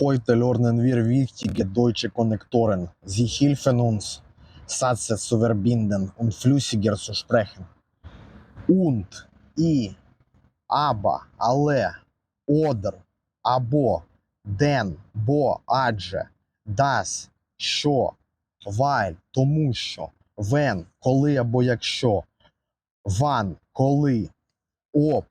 heute lernen wir wichtige deutsche Konnektoren. Sie helfen uns, Sätze zu verbinden und flüssiger zu sprechen. Und, і, аба, але, одер, або, ден, бо, адже, дас, що, вайль, тому що, вен, коли або якщо, ван, коли, об,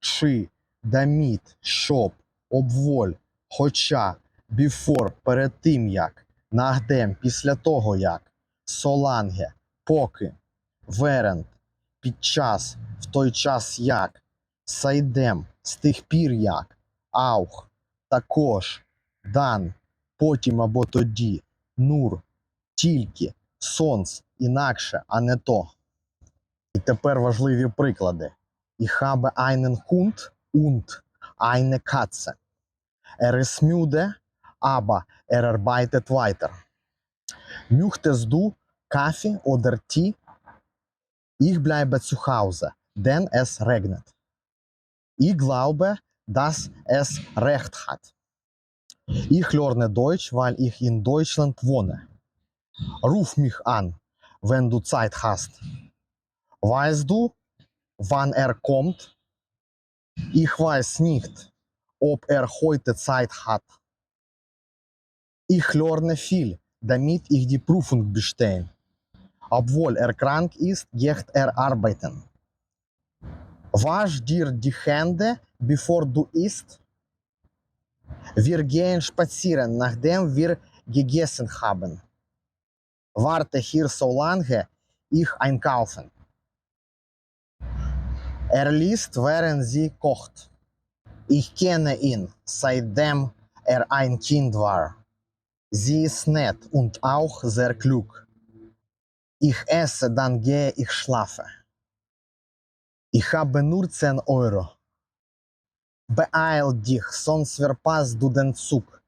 чи, даміт, щоб, обволь, хоча, біфор, перед тим як, нагдем, після того як, соланге, поки, верент, під час, в той час як, сайдем, з тих пір як, аух, також, дан, потім або тоді, нур, тільки, сонц, інакше, а не то. І тепер важливі приклади. Ich habe einen Hund und eine Katze. Aber er arbeitet weiter. Möchtest du Kaffee oder Tee? Ich bleibe zu Hause, denn es regnet. Ich glaube, dass es recht hat. Ich lerne Deutsch, weil ich in Deutschland wohne. Ruf mich an, wenn du Zeit hast. Weißt du, wann er kommt? Ich weiß nicht, ob er heute Zeit hat. Ich lerne viel, damit ich die Prüfung bestehe. Obwohl er krank ist, geht er arbeiten. Wasch dir die Hände, bevor du isst. Wir gehen spazieren, nachdem wir gegessen haben. Warte hier so lange, ich einkaufen. Er liest, während sie kocht. Ich kenne ihn, seitdem er ein Kind war. Sie ist nett und auch sehr klug. Ich esse, dann gehe ich schlafen. Ich habe nur 10 Euro. Beeil dich, sonst verpasst du den Zug.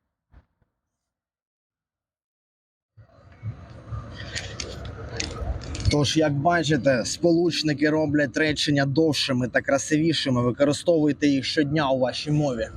Тож, як бачите, сполучники роблять речення довшими та красивішими. Використовуйте їх щодня у вашій мові.